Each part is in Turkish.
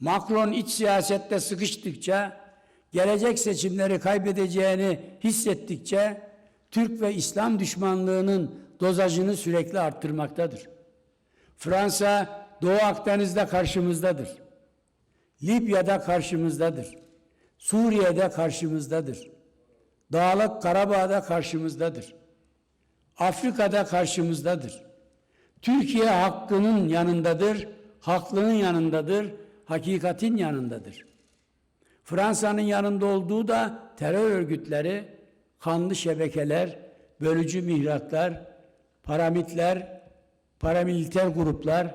Macron iç siyasette sıkıştıkça, gelecek seçimleri kaybedeceğini hissettikçe Türk ve İslam düşmanlığının dozajını sürekli arttırmaktadır. Fransa Doğu Akdeniz'de karşımızdadır. Libya'da karşımızdadır. Suriye'de karşımızdadır. Dağlık Karabağ'da karşımızdadır. Afrika'da karşımızdadır. Türkiye hakkının yanındadır, haklının yanındadır, hakikatin yanındadır. Fransa'nın yanında olduğu da terör örgütleri, kanlı şebekeler, bölücü mihraklar, paramitler, paramiliter gruplar,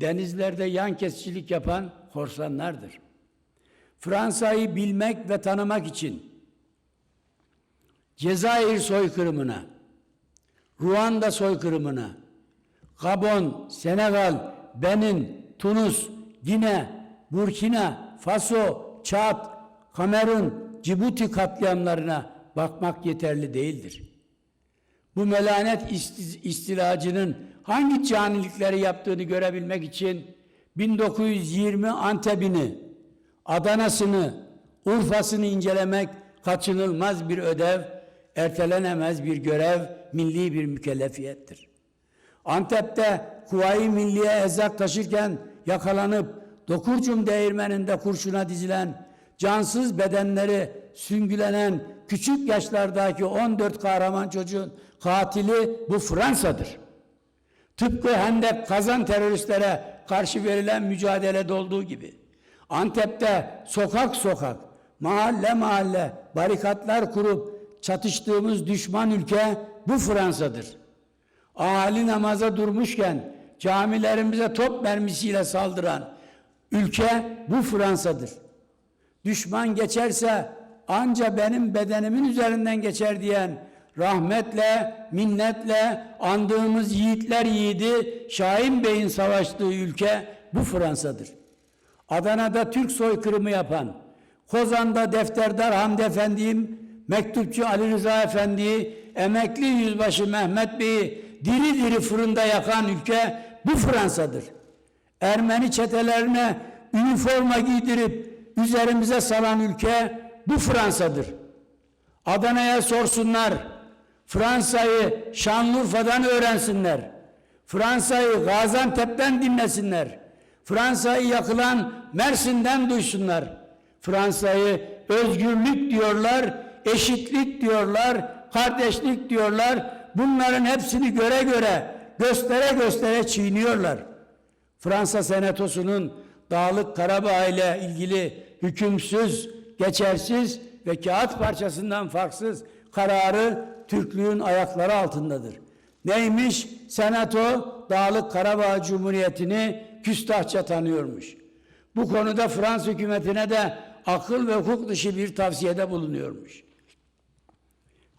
denizlerde yan kesicilik yapan korsanlardır. Fransa'yı bilmek ve tanımak için Cezayir soykırımına, Ruanda soykırımına, Gabon, Senegal, Benin, Tunus, Gine, Burkina, Faso, Çad, Kamerun, Cibuti katliamlarına bakmak yeterli değildir. Bu melanet isti- istilacının hangi canilikleri yaptığını görebilmek için 1920 Antep'ini, Adana'sını, Urfa'sını incelemek kaçınılmaz bir ödev, ertelenemez bir görev, milli bir mükellefiyettir. Antep'te Kuvayi Milliye erzak taşırken yakalanıp Dokurcum değirmeninde kurşuna dizilen, cansız bedenleri süngülenen küçük yaşlardaki 14 kahraman çocuğun katili bu Fransa'dır. Tıpkı Hendek kazan teröristlere karşı verilen mücadelede olduğu gibi. Antep'te sokak sokak, mahalle mahalle barikatlar kurup çatıştığımız düşman ülke bu Fransa'dır. Ahali namaza durmuşken camilerimize top mermisiyle saldıran ülke bu Fransa'dır. Düşman geçerse anca benim bedenimin üzerinden geçer diyen rahmetle, minnetle andığımız yiğitler yiğidi Şahin Bey'in savaştığı ülke bu Fransa'dır. Adana'da Türk soykırımı yapan, Kozan'da defterdar Hamdi Efendi'yim, mektupçu Ali Rıza Efendi'yi, emekli yüzbaşı Mehmet Bey'i diri diri fırında yakan ülke bu Fransa'dır. Ermeni çetelerine üniforma giydirip üzerimize salan ülke bu Fransa'dır. Adana'ya sorsunlar. Fransa'yı Şanlıurfa'dan öğrensinler. Fransa'yı Gaziantep'ten dinlesinler. Fransa'yı yakılan Mersin'den duysunlar. Fransa'yı özgürlük diyorlar, eşitlik diyorlar, kardeşlik diyorlar. Bunların hepsini göre göre, göstere göstere çiğniyorlar. Fransa Senatosu'nun Dağlık Karabağ ile ilgili hükümsüz, geçersiz ve kağıt parçasından farksız kararı Türklüğün ayakları altındadır. Neymiş? Senato Dağlık Karabağ Cumhuriyeti'ni küstahça tanıyormuş. Bu konuda Fransız hükümetine de akıl ve hukuk dışı bir tavsiyede bulunuyormuş.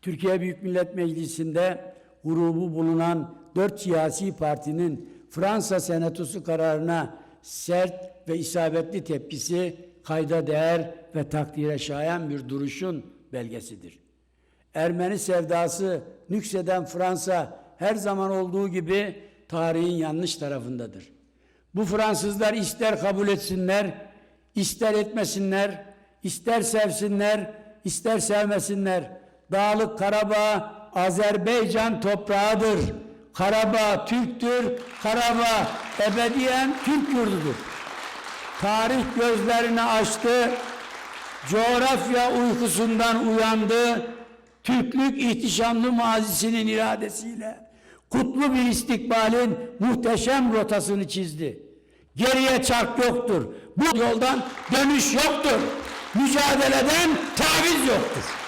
Türkiye Büyük Millet Meclisi'nde grubu bulunan dört siyasi partinin Fransa Senatosu kararına sert ve isabetli tepkisi kayda değer ve takdire şayan bir duruşun belgesidir. Ermeni sevdası nükseden Fransa her zaman olduğu gibi tarihin yanlış tarafındadır. Bu Fransızlar ister kabul etsinler, ister etmesinler, ister sevsinler, ister sevmesinler. Dağlık Karabağ Azerbaycan toprağıdır. Karabağ Türktür, Karabağ ebediyen Türk yurdudur. Tarih gözlerini açtı, coğrafya uykusundan uyandı, Türklük ihtişamlı mazisinin iradesiyle kutlu bir istikbalin muhteşem rotasını çizdi. Geriye çark yoktur. Bu yoldan dönüş yoktur. Mücadeleden taviz yoktur.